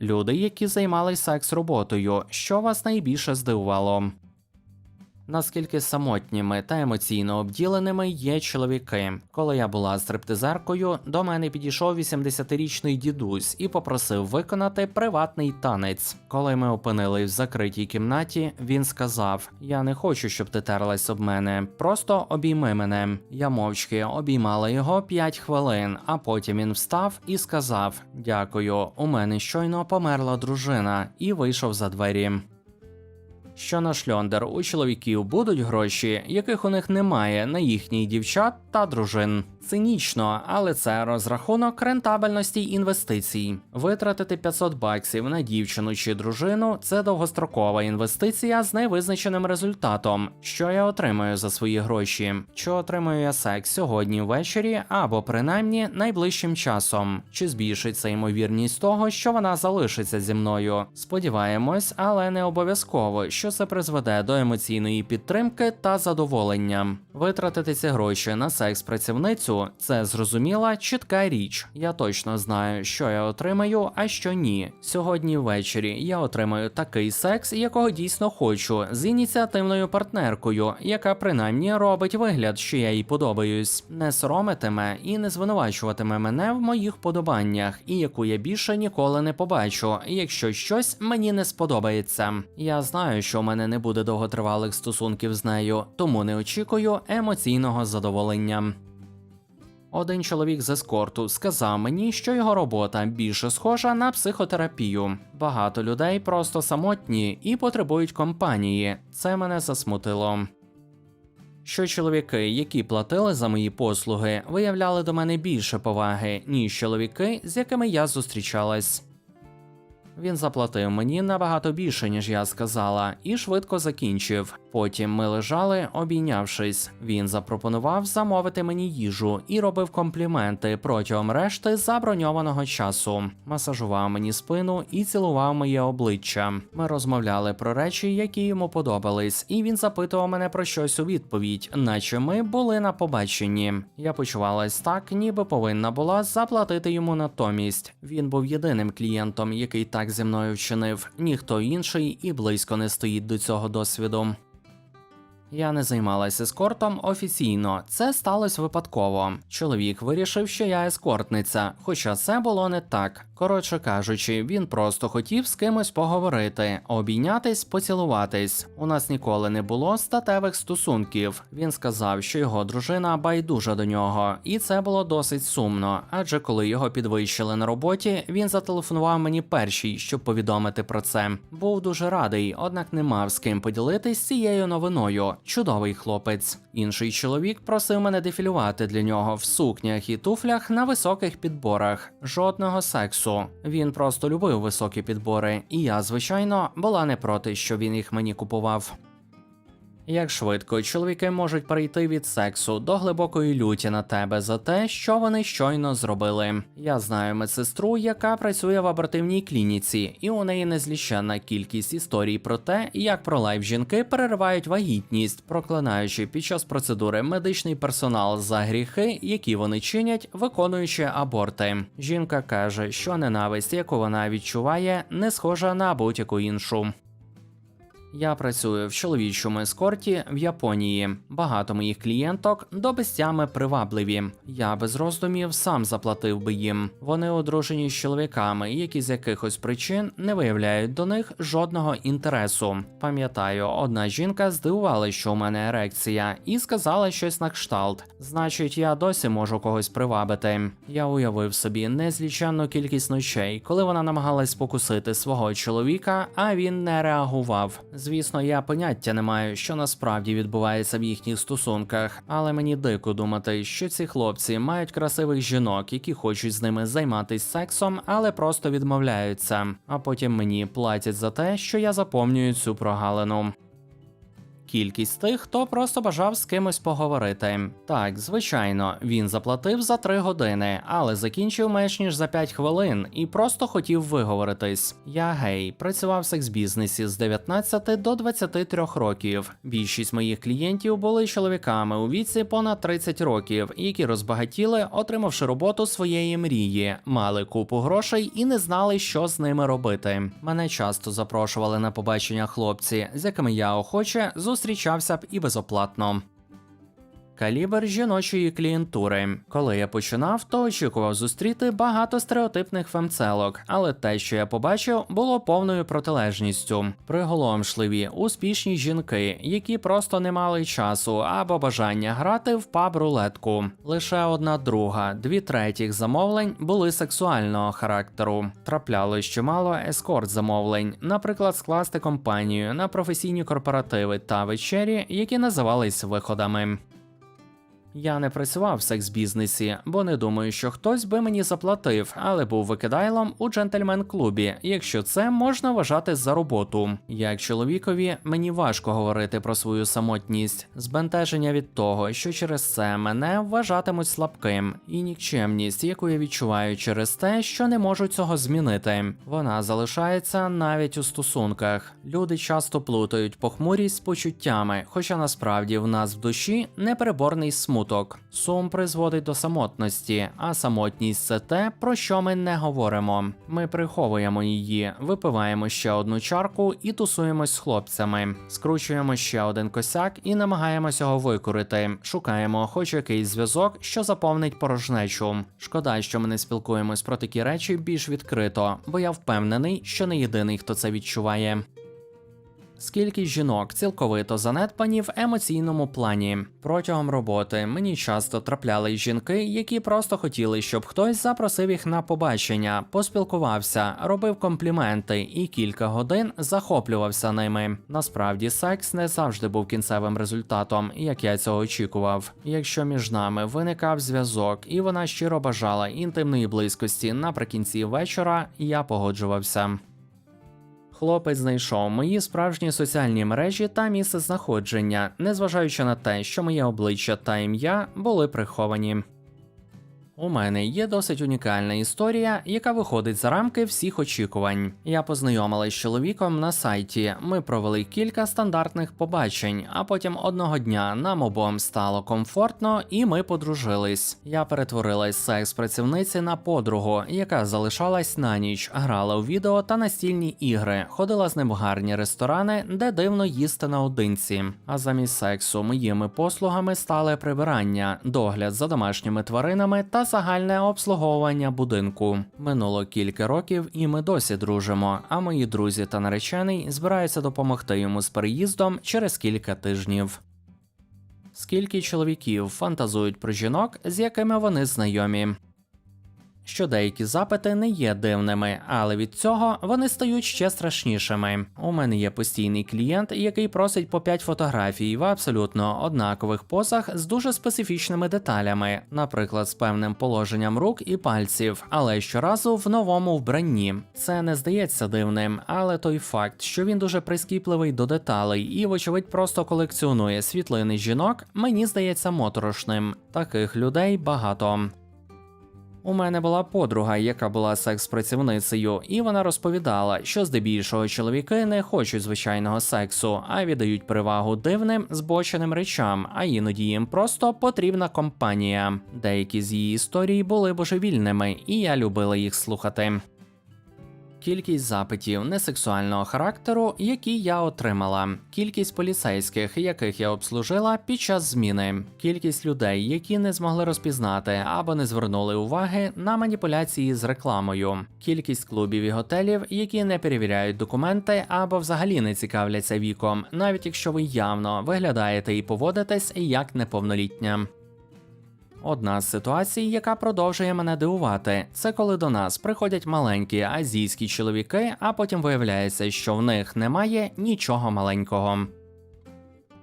Люди, які займалися секс роботою, що вас найбільше здивувало? Наскільки самотніми та емоційно обділеними є чоловіки. Коли я була стриптизеркою, до мене підійшов 80-річний дідусь і попросив виконати приватний танець. Коли ми опинились в закритій кімнаті, він сказав: Я не хочу, щоб ти терлась об мене, просто обійми мене. Я мовчки обіймала його 5 хвилин, а потім він встав і сказав: Дякую, у мене щойно померла дружина, і вийшов за двері. Що на шльондер у чоловіків будуть гроші, яких у них немає на їхніх дівчат та дружин. Цинічно, але це розрахунок рентабельності інвестицій. Витратити 500 баксів на дівчину чи дружину це довгострокова інвестиція з невизначеним результатом. Що я отримаю за свої гроші? Чи отримаю я секс сьогодні ввечері або принаймні найближчим часом? Чи збільшиться ймовірність того, що вона залишиться зі мною? Сподіваємось, але не обов'язково, що це призведе до емоційної підтримки та задоволення. Витратити ці гроші на секс-працівницю це зрозуміла чітка річ. Я точно знаю, що я отримаю, а що ні. Сьогодні ввечері я отримаю такий секс, якого дійсно хочу, з ініціативною партнеркою, яка принаймні робить вигляд, що я їй подобаюсь, не соромитиме і не звинувачуватиме мене в моїх подобаннях, і яку я більше ніколи не побачу, якщо щось мені не сподобається. Я знаю, що у мене не буде довготривалих стосунків з нею, тому не очікую емоційного задоволення. Один чоловік з ескорту сказав мені, що його робота більше схожа на психотерапію. Багато людей просто самотні і потребують компанії. Це мене засмутило. Що чоловіки, які платили за мої послуги, виявляли до мене більше поваги, ніж чоловіки, з якими я зустрічалась. Він заплатив мені набагато більше, ніж я сказала, і швидко закінчив. Потім ми лежали, обійнявшись. Він запропонував замовити мені їжу і робив компліменти протягом решти заброньованого часу. Масажував мені спину і цілував моє обличчя. Ми розмовляли про речі, які йому подобались, і він запитував мене про щось у відповідь, наче ми були на побаченні. Я почувалась так, ніби повинна була заплатити йому натомість. Він був єдиним клієнтом, який так зі мною вчинив. Ніхто інший і близько не стоїть до цього досвіду. Я не займалася ескортом офіційно, це сталося випадково. Чоловік вирішив, що я ескортниця, хоча це було не так. Коротше кажучи, він просто хотів з кимось поговорити, обійнятись, поцілуватись. У нас ніколи не було статевих стосунків. Він сказав, що його дружина байдужа до нього, і це було досить сумно. Адже коли його підвищили на роботі, він зателефонував мені перший, щоб повідомити про це. Був дуже радий, однак не мав з ким поділитись цією новиною. Чудовий хлопець. Інший чоловік просив мене дефілювати для нього в сукнях і туфлях на високих підборах. Жодного сексу. Він просто любив високі підбори, і я, звичайно, була не проти, що він їх мені купував. Як швидко чоловіки можуть перейти від сексу до глибокої люті на тебе за те, що вони щойно зробили. Я знаю медсестру, яка працює в абортивній клініці, і у неї незліченна кількість історій про те, як про лайф жінки переривають вагітність, проклинаючи під час процедури медичний персонал за гріхи, які вони чинять, виконуючи аборти. Жінка каже, що ненависть, яку вона відчуває, не схожа на будь-яку іншу. Я працюю в чоловічому ескорті в Японії. Багато моїх клієнток до безтями привабливі. Я без роздумів сам заплатив би їм. Вони одружені з чоловіками, які з якихось причин не виявляють до них жодного інтересу. Пам'ятаю, одна жінка здивувала, що у мене ерекція, і сказала щось на кшталт. Значить, я досі можу когось привабити. Я уявив собі незліченну кількість ночей, коли вона намагалась спокусити свого чоловіка, а він не реагував. Звісно, я поняття не маю, що насправді відбувається в їхніх стосунках, але мені дико думати, що ці хлопці мають красивих жінок, які хочуть з ними займатися сексом, але просто відмовляються. А потім мені платять за те, що я заповнюю цю прогалину. Кількість тих, хто просто бажав з кимось поговорити. Так, звичайно, він заплатив за 3 години, але закінчив менш ніж за 5 хвилин і просто хотів виговоритись. Я гей, працював в секс-бізнесі з 19 до 23 років. Більшість моїх клієнтів були чоловіками у віці понад 30 років, які розбагатіли, отримавши роботу своєї мрії, мали купу грошей і не знали, що з ними робити. Мене часто запрошували на побачення хлопці, з якими я охоче зустрічався б і безоплатно. Калібр жіночої клієнтури. Коли я починав, то очікував зустріти багато стереотипних фемцелок, але те, що я побачив, було повною протилежністю. Приголомшливі, успішні жінки, які просто не мали часу або бажання грати в паб рулетку. Лише одна друга, дві третіх замовлень були сексуального характеру. Траплялось чимало ескорт замовлень, наприклад, скласти компанію на професійні корпоративи та вечері, які називались виходами. Я не працював в секс-бізнесі, бо не думаю, що хтось би мені заплатив, але був викидайлом у джентльмен-клубі, якщо це можна вважати за роботу. Як чоловікові, мені важко говорити про свою самотність, збентеження від того, що через це мене вважатимуть слабким, і нікчемність, яку я відчуваю через те, що не можу цього змінити. Вона залишається навіть у стосунках. Люди часто плутають похмурість з почуттями, хоча насправді в нас в душі непереборний смуток. Сум призводить до самотності, а самотність це те, про що ми не говоримо. Ми приховуємо її, випиваємо ще одну чарку і тусуємось з хлопцями, скручуємо ще один косяк і намагаємося його викурити. Шукаємо хоч якийсь зв'язок, що заповнить порожнечу. Шкода, що ми не спілкуємось про такі речі більш відкрито, бо я впевнений, що не єдиний, хто це відчуває. Скільки жінок цілковито занедбані в емоційному плані. Протягом роботи мені часто траплялись жінки, які просто хотіли, щоб хтось запросив їх на побачення, поспілкувався, робив компліменти і кілька годин захоплювався ними. Насправді, секс не завжди був кінцевим результатом, як я цього очікував. Якщо між нами виникав зв'язок, і вона щиро бажала інтимної близькості наприкінці вечора, я погоджувався. Хлопець знайшов мої справжні соціальні мережі та місце знаходження, незважаючи на те, що моє обличчя та ім'я були приховані. У мене є досить унікальна історія, яка виходить за рамки всіх очікувань. Я познайомилась з чоловіком на сайті. Ми провели кілька стандартних побачень, а потім одного дня нам обом стало комфортно, і ми подружились. Я перетворилась з секс-працівниці на подругу, яка залишалась на ніч, грала у відео та настільні ігри, ходила з ним в гарні ресторани, де дивно їсти наодинці. А замість сексу моїми послугами стали прибирання, догляд за домашніми тваринами та загальне обслуговування будинку. Минуло кілька років, і ми досі дружимо. А мої друзі та наречений збираються допомогти йому з переїздом через кілька тижнів. Скільки чоловіків фантазують про жінок, з якими вони знайомі? Що деякі запити не є дивними, але від цього вони стають ще страшнішими. У мене є постійний клієнт, який просить по 5 фотографій в абсолютно однакових позах з дуже специфічними деталями, наприклад, з певним положенням рук і пальців, але щоразу в новому вбранні. Це не здається дивним, але той факт, що він дуже прискіпливий до деталей і, вочевидь, просто колекціонує світлини жінок, мені здається моторошним. Таких людей багато. У мене була подруга, яка була секс-працівницею, і вона розповідала, що здебільшого чоловіки не хочуть звичайного сексу, а віддають перевагу дивним збоченим речам, а іноді їм просто потрібна компанія. Деякі з її історій були божевільними, і я любила їх слухати. Кількість запитів несексуального характеру, які я отримала, кількість поліцейських, яких я обслужила під час зміни, кількість людей, які не змогли розпізнати або не звернули уваги на маніпуляції з рекламою, кількість клубів і готелів, які не перевіряють документи або взагалі не цікавляться віком, навіть якщо ви явно виглядаєте і поводитесь як неповнолітня. Одна з ситуацій, яка продовжує мене дивувати, це коли до нас приходять маленькі азійські чоловіки, а потім виявляється, що в них немає нічого маленького.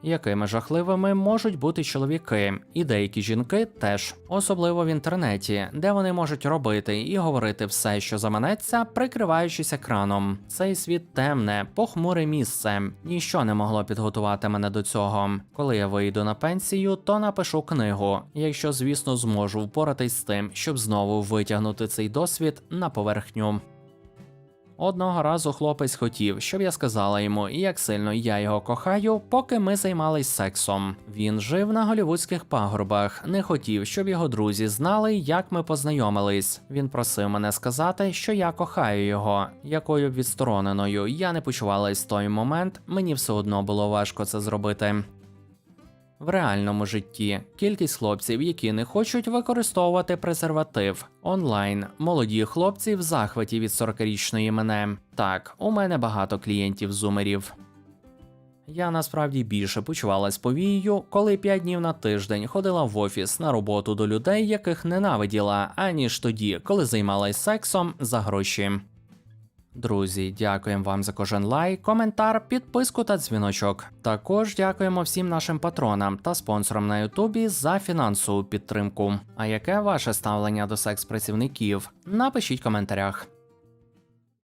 Якими жахливими можуть бути чоловіки, і деякі жінки теж, особливо в інтернеті, де вони можуть робити і говорити все, що заманеться, прикриваючись екраном. Цей світ темне, похмуре місце. Ніщо не могло підготувати мене до цього. Коли я вийду на пенсію, то напишу книгу, якщо, звісно, зможу впоратись з тим, щоб знову витягнути цей досвід на поверхню. Одного разу хлопець хотів, щоб я сказала йому, як сильно я його кохаю, поки ми займались сексом. Він жив на голівудських пагорбах, не хотів, щоб його друзі знали, як ми познайомились. Він просив мене сказати, що я кохаю його. Якою б відстороненою я не почувалась в той момент, мені все одно було важко це зробити. В реальному житті кількість хлопців, які не хочуть використовувати презерватив онлайн. Молоді хлопці в захваті від 40-річної мене. Так, у мене багато клієнтів зумерів. Я насправді більше почувалась повією, коли 5 днів на тиждень ходила в офіс на роботу до людей, яких ненавиділа, аніж тоді, коли займалась сексом за гроші. Друзі, дякуємо вам за кожен лайк, коментар, підписку та дзвіночок. Також дякуємо всім нашим патронам та спонсорам на Ютубі за фінансову підтримку. А яке ваше ставлення до секс-працівників? Напишіть в коментарях.